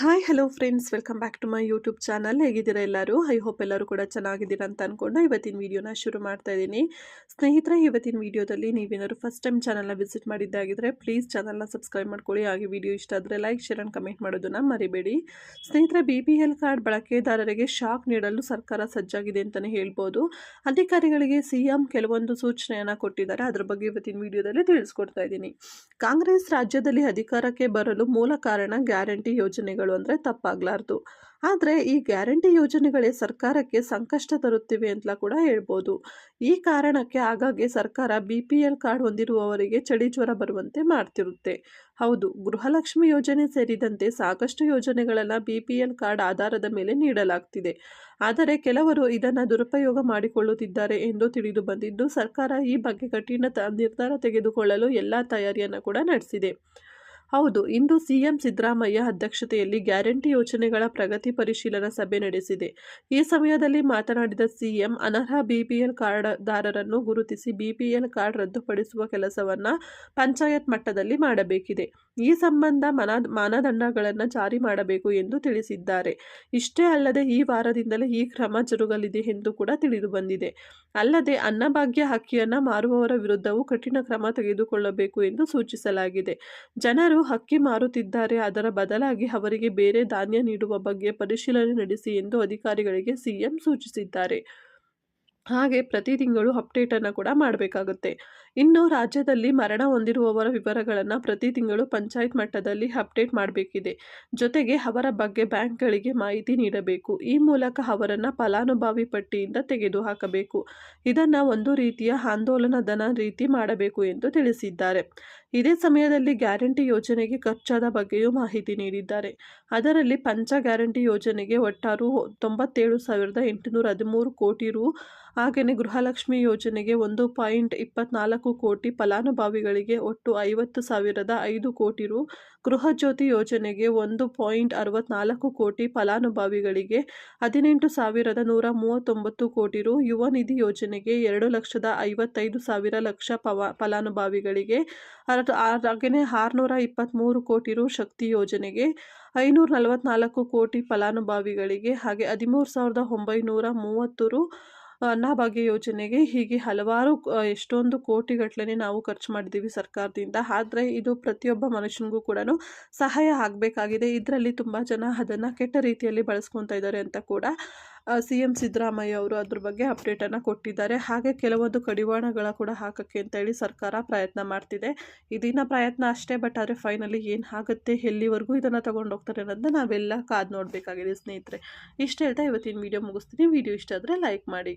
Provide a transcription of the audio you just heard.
Hi hello friends welcome back to my YouTube channel ಹೇಗಿದ್ದೀರಾ ಎಲ್ಲರೂ? I hope ಎಲ್ಲರೂ ಕೂಡ ಚೆನ್ನಾಗಿದ್ದೀರಾ ಅಂತ ಅಂದ್ಕೊಂಡು ಇವತ್ತಿನ ವೀಡಿಯೋನ ಶುರು ಮಾಡ್ತಾ ಇದ್ದೀನಿ. ಸ್ನೇಹಿತರೆ, ಇವತ್ತಿನ ವೀಡಿಯೋದಲ್ಲಿ ನೀವೇನಾದ್ರು ಫಸ್ಟ್ ಟೈಮ್ ಚಾನಲ್ನ ವಿಸಿಟ್ ಮಾಡಿದ್ದಾಗಿದ್ದರೆ ಪ್ಲೀಸ್ ಚಾನಲ್ನ ಸಬ್ಸ್ಕ್ರೈಬ್ ಮಾಡ್ಕೊಳ್ಳಿ. ಹಾಗೆ ವಿಡಿಯೋ ಇಷ್ಟ ಆದರೆ ಲೈಕ್ ಶೇರ್ ಆ್ಯಂಡ್ ಕಮೆಂಟ್ ಮಾಡೋದನ್ನು ಮರಿಬೇಡಿ. ಸ್ನೇಹಿತರೆ ಬಿ ಪಿ ಎಲ್ ಕಾರ್ಡ್ ಬಳಕೆದಾರರಿಗೆ ಶಾಕ್ ನೀಡಲು ಸರ್ಕಾರ ಸಜ್ಜಾಗಿದೆ ಅಂತಲೇ ಹೇಳ್ಬೋದು. ಅಧಿಕಾರಿಗಳಿಗೆ ಸಿ ಎಂ ಕೆಲವೊಂದು ಸೂಚನೆಯನ್ನು ಕೊಟ್ಟಿದ್ದಾರೆ. ಅದರ ಬಗ್ಗೆ ಇವತ್ತಿನ ವಿಡಿಯೋದಲ್ಲಿ ತಿಳಿಸ್ಕೊಡ್ತಾ ಇದ್ದೀನಿ. ಕಾಂಗ್ರೆಸ್ ರಾಜ್ಯದಲ್ಲಿ ಅಧಿಕಾರಕ್ಕೆ ಬರಲು ಮೂಲ ಕಾರಣ ಗ್ಯಾರಂಟಿ ಯೋಜನೆಗಳು. ಅಂದರೆ ತಪ್ಪಾಗಲಾರ್ದು. ಆದರೆ ಈ ಗ್ಯಾರಂಟಿ ಯೋಜನೆಗಳೇ ಸರ್ಕಾರಕ್ಕೆ ಸಂಕಷ್ಟ ತರುತ್ತಿವೆ ಅಂತ ಕೂಡ ಹೇಳ್ಬೋದು. ಈ ಕಾರಣಕ್ಕೆ ಆಗಾಗ್ಗೆ ಸರ್ಕಾರ ಬಿ ಪಿ ಎಲ್ ಕಾರ್ಡ್ ಹೊಂದಿರುವವರಿಗೆ ಚಳಿ ಜ್ವರ ಬರುವಂತೆ ಮಾಡ್ತಿರುತ್ತೆ. ಹೌದು, ಗೃಹಲಕ್ಷ್ಮಿ ಯೋಜನೆ ಸೇರಿದಂತೆ ಸಾಕಷ್ಟು ಯೋಜನೆಗಳನ್ನು ಬಿ ಪಿ ಎಲ್ ಕಾರ್ಡ್ ಆಧಾರದ ಮೇಲೆ ನೀಡಲಾಗ್ತಿದೆ. ಆದರೆ ಕೆಲವರು ಇದನ್ನು ದುರುಪಯೋಗ ಮಾಡಿಕೊಳ್ಳುತ್ತಿದ್ದಾರೆ ಎಂದು ತಿಳಿದು ಬಂದಿದ್ದು ಸರ್ಕಾರ ಈ ಬಗ್ಗೆ ಕಠಿಣ ನಿರ್ಧಾರ ತೆಗೆದುಕೊಳ್ಳಲು ಎಲ್ಲ ತಯಾರಿಯನ್ನು ಕೂಡ ನಡೆಸಿದೆ. ಹೌದು, ಇಂದು ಸಿಎಂ ಸಿದ್ದರಾಮಯ್ಯ ಅಧ್ಯಕ್ಷತೆಯಲ್ಲಿ ಗ್ಯಾರಂಟಿ ಯೋಜನೆಗಳ ಪ್ರಗತಿ ಪರಿಶೀಲನಾ ಸಭೆ ನಡೆಸಿದೆ. ಈ ಸಮಯದಲ್ಲಿ ಮಾತನಾಡಿದ ಸಿಎಂ, ಅನರ್ಹ ಬಿಪಿಎಲ್ ಕಾರ್ಡ್ದಾರರನ್ನು ಗುರುತಿಸಿ ಬಿಪಿಎಲ್ ಕಾರ್ಡ್ ರದ್ದುಪಡಿಸುವ ಕೆಲಸವನ್ನು ಪಂಚಾಯತ್ ಮಟ್ಟದಲ್ಲಿ ಮಾಡಬೇಕಿದೆ. ಈ ಸಂಬಂಧ ಮನ, ಮಾನದಂಡಗಳನ್ನು ಜಾರಿ ಮಾಡಬೇಕು ಎಂದು ತಿಳಿಸಿದ್ದಾರೆ. ಇಷ್ಟೇ ಅಲ್ಲದೆ ಈ ವಾರದಿಂದಲೇ ಈ ಕ್ರಮ ಜರುಗಲಿದೆ ಎಂದು ಕೂಡ ತಿಳಿದು ಬಂದಿದೆ ಅಲ್ಲದೆ ಅನ್ನಭಾಗ್ಯ ಹಕ್ಕಿಯನ್ನು ಮಾರುವವರ ವಿರುದ್ಧವೂ ಕಠಿಣ ಕ್ರಮ ತೆಗೆದುಕೊಳ್ಳಬೇಕು ಎಂದು ಸೂಚಿಸಲಾಗಿದೆ. ಜನರು ಹಕ್ಕಿ ಮಾರುತ್ತಿದ್ದಾರೆ. ಅದರ ಬದಲಾಗಿ ಅವರಿಗೆ ಬೇರೆ ಧಾನ್ಯ ನೀಡುವ ಬಗ್ಗೆ ಪರಿಶೀಲನೆ ನಡೆಸಿ ಎಂದು ಅಧಿಕಾರಿಗಳಿಗೆ ಸಿಎಂ ಸೂಚಿಸಿದ್ದಾರೆ. ಹಾಗೆ ಪ್ರತಿ ತಿಂಗಳು ಅಪ್ಡೇಟನ್ನು ಕೂಡ ಮಾಡಬೇಕಾಗುತ್ತೆ. ಇನ್ನು ರಾಜ್ಯದಲ್ಲಿ ಮರಣ ಹೊಂದಿರುವವರ ವಿವರಗಳನ್ನು ಪ್ರತಿ ತಿಂಗಳು ಪಂಚಾಯತ್ ಮಟ್ಟದಲ್ಲಿ ಅಪ್ಡೇಟ್ ಮಾಡಬೇಕಿದೆ. ಜೊತೆಗೆ ಅವರ ಬಗ್ಗೆ ಬ್ಯಾಂಕ್ಗಳಿಗೆ ಮಾಹಿತಿ ನೀಡಬೇಕು. ಈ ಮೂಲಕ ಅವರನ್ನು ಫಲಾನುಭವಿ ಪಟ್ಟಿಯಿಂದ ತೆಗೆದುಹಾಕಬೇಕು. ಇದನ್ನು ಒಂದು ರೀತಿಯ ಆಂದೋಲನ ಧನ ರೀತಿ ಮಾಡಬೇಕು ಎಂದು ತಿಳಿಸಿದ್ದಾರೆ. ಇದೇ ಸಮಯದಲ್ಲಿ ಗ್ಯಾರಂಟಿ ಯೋಜನೆಗೆ ಖರ್ಚಾದ ಬಗ್ಗೆಯೂ ಮಾಹಿತಿ ನೀಡಿದ್ದಾರೆ. ಅದರಲ್ಲಿ ಪಂಚ ಗ್ಯಾರಂಟಿ ಯೋಜನೆಗೆ ಒಟ್ಟಾರು ತೊಂಬತ್ತೇಳು ಸಾವಿರದ ಎಂಟುನೂರ ಹದಿಮೂರು ಕೋಟಿ ರು ಹಾಗೆಯೇ ಗೃಹಲಕ್ಷ್ಮಿ ಯೋಜನೆಗೆ ಒಂದು ಪಾಯಿಂಟ್ ಇಪ್ಪತ್ನಾಲ್ಕು ಕೋಟಿ ಫಲಾನುಭವಿಗಳಿಗೆ ಒಟ್ಟು ಐವತ್ತು ಸಾವಿರದ ಐದು ಕೋಟಿ ರು ಗೃಹಜ್ಯೋತಿ ಯೋಜನೆಗೆ ಒಂದು ಪಾಯಿಂಟ್ ಅರವತ್ನಾಲ್ಕು ಕೋಟಿ ಫಲಾನುಭವಿಗಳಿಗೆ ಹದಿನೆಂಟು ಸಾವಿರದ ನೂರ ಮೂವತ್ತೊಂಬತ್ತು ಕೋಟಿ ರು ಯುವ ನಿಧಿ ಯೋಜನೆಗೆ ಎರಡು ಲಕ್ಷದ ಐವತ್ತೈದು ಸಾವಿರ ಲಕ್ಷ ಪವ ಫಲಾನುಭವಿಗಳಿಗೆ ಹಾಗೆಯೇ ಆರುನೂರ ಇಪ್ಪತ್ತ್ಮೂರು ಕೋಟಿ ರು ಶಕ್ತಿ ಯೋಜನೆಗೆ ಐನೂರ ನಲವತ್ನಾಲ್ಕು ಕೋಟಿ ಫಲಾನುಭವಿಗಳಿಗೆ ಹಾಗೆ ಹದಿಮೂರು ಸಾವಿರದ ಒಂಬೈನೂರ ಮೂವತ್ತು ರು ಅನ್ನಭಾಗ್ಯ ಯೋಜನೆಗೆ ಹೀಗೆ ಹಲವಾರು ಎಷ್ಟೊಂದು ಕೋಟಿಗಟ್ಟಲೆ ನಾವು ಖರ್ಚು ಮಾಡಿದ್ದೀವಿ ಸರ್ಕಾರದಿಂದ. ಆದರೆ ಇದು ಪ್ರತಿಯೊಬ್ಬ ಮನುಷ್ಯನಿಗೂ ಕೂಡ ಸಹಾಯ ಆಗಬೇಕಾಗಿದೆ. ಇದರಲ್ಲಿ ತುಂಬ ಜನ ಅದನ್ನು ಕೆಟ್ಟ ರೀತಿಯಲ್ಲಿ ಬಳಸ್ಕೊತಾ ಇದ್ದಾರೆ ಅಂತ ಕೂಡ ಸಿ ಎಂ ಸಿದ್ದರಾಮಯ್ಯ ಅವರು ಅದ್ರ ಬಗ್ಗೆ ಅಪ್ಡೇಟನ್ನು ಕೊಟ್ಟಿದ್ದಾರೆ. ಹಾಗೆ ಕೆಲವೊಂದು ಕಡಿವಾಣಗಳ ಕೂಡ ಹಾಕೋಕ್ಕೆ ಅಂತ ಹೇಳಿ ಸರ್ಕಾರ ಪ್ರಯತ್ನ ಮಾಡ್ತಿದೆ. ಇದನ್ನ ಪ್ರಯತ್ನ ಅಷ್ಟೇ ಬಟ್ ಆದರೆ ಫೈನಲಿ ಏನು ಆಗುತ್ತೆ, ಎಲ್ಲಿವರೆಗೂ ಇದನ್ನು ತಗೊಂಡು ಹೋಗ್ತಾರೆ ಅನ್ನೋದನ್ನ ನಾವೆಲ್ಲ ಕಾದು ನೋಡಬೇಕಾಗಿದೆ ಸ್ನೇಹಿತರೆ. ಇಷ್ಟ ಹೇಳ್ತಾ ಇವತ್ತಿನ ವೀಡಿಯೋ ಮುಗಿಸ್ತೀನಿ. ವೀಡಿಯೋ ಇಷ್ಟ ಆದರೆ ಲೈಕ್ ಮಾಡಿ.